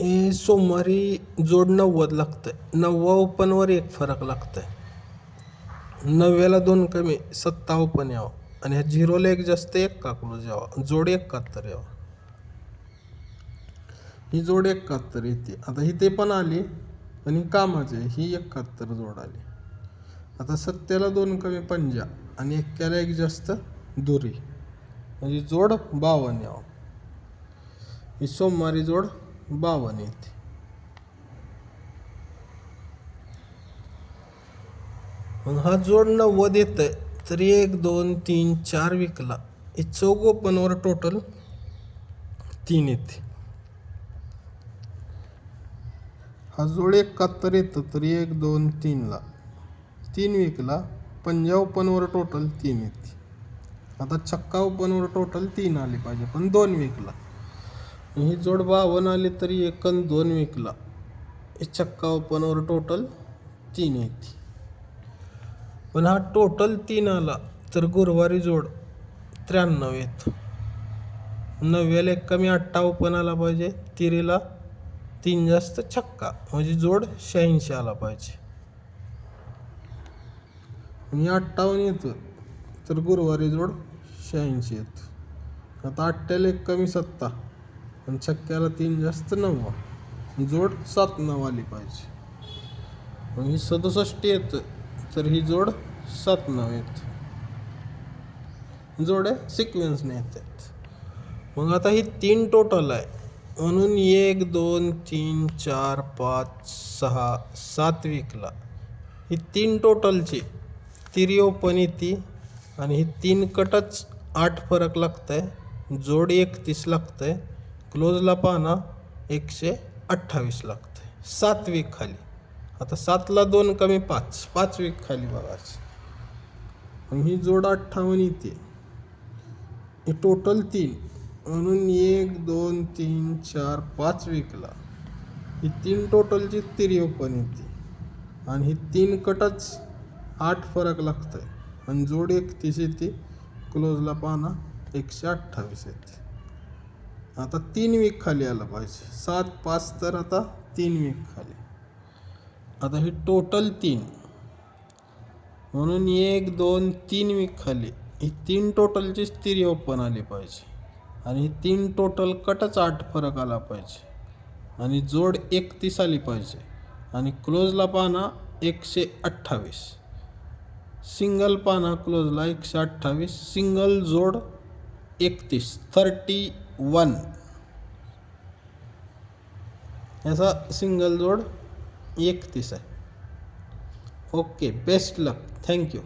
हे सोमवारी जोड नव्वद लागतंय. नव्वा ओपनवर एक फरक लागतंय. नव्याला दोन कमी सत्ता ओपन यावं. आणि ह्या झिरोला एक जास्त एक का क्लोज यावा? जोड एकाहत्तर यावा. ही जोड एकाहत्तर येते. आता ही ते पण आली आणि कामाचे ही एकाहत्तर जोड आली. आता सत्याला दोन कमी पंजा आणि एक्क्याला एक जास्त दुरी. म्हणजे जोड बावन्न यावं. ही सोमवारी जोड बावन्न येते. मग हा जोड नव्वद येत आहे तरी एक दोन तीन चार विकला. हे चौघ ओपनवर टोटल तीन येते. हा जोड एकाहत्तर येतं. तरी एक दोन तीनला. तीन विकला. पंजा ओपनवर टोटल तीन येते. आता छक्का ओपनवर टोटल तीन आली पाहिजे. पण दोन विकला. ही जोड बावन्न आली तरी एक दोन विकला. हे छक्का ओपनवर टोटल तीन येते. पण हा टोटल तीन आला तर गुरुवारी जोड त्र्याण्णव येत. नव्याला एक कमी अठ्ठा ओपन आला पाहिजे तिरीला तीन जास्त छक्का म्हणजे जोड शहाऐंशी आला पाहिजे. आणि अठ्ठावन्न येतो तर गुरुवारी जोड शहाऐंशी येतो. आता अठ्ठ्याला एक कमी सत्ता. आणि छक्क्याला तीन जास्त नव्वा जोड सात नऊ आली पाहिजे. मग ही सदुसष्ट येतं तर ही जोड सात नऊ येत. जोड्या सिक्वेन्सने येतात. मग आता ही तीन टोटल आहे. म्हणून एक दोन तीन चार पाच सहा सात विकला. ही तीन टोटलची तिरी ओपन येते आणि ही तीन कटच आठ फरक लागत आहे जोड एकतीस लागतं आहे क्लोजला पाना एकशे अठ्ठावीस लागतं. सात वीक खाली. आता सातला दोन कमी पाच. पाच वीक खाली बघाच ही जोड अठ्ठावन्न येते. हे टोटल तीन. म्हणून एक दोन तीन चार पाच विकला. ही तीन टोटलची तिरी ओपन येते. आणि ही तीन कटच आठ फरक लागतं आहे आणि जोड एकतीस येते. क्लोजला पाना एकशे अठ्ठावीस येते. आता तीन वीक खाली आलं पाहिजे. सात पाच तर आता तीन वीक खाली. आता ही टोटल तीन. म्हणून एक दोन तीन वीक खाली. ही तीन टोटलची स्थिरी ओपन आली पाहिजे. आणि ही तीन टोटल कटच आठ फरक आला पाहिजे. आणि जोड एकतीस आली पाहिजे. आणि क्लोजला पाना एकशे अठ्ठावीस. सिंगल पाना क्लोजला एकशे अठ्ठावीस. सिंगल जोड एकतीस थर्टी वन याचा सिंगल जोड एकतीस आहे ओके बेस्ट लक थँक्यू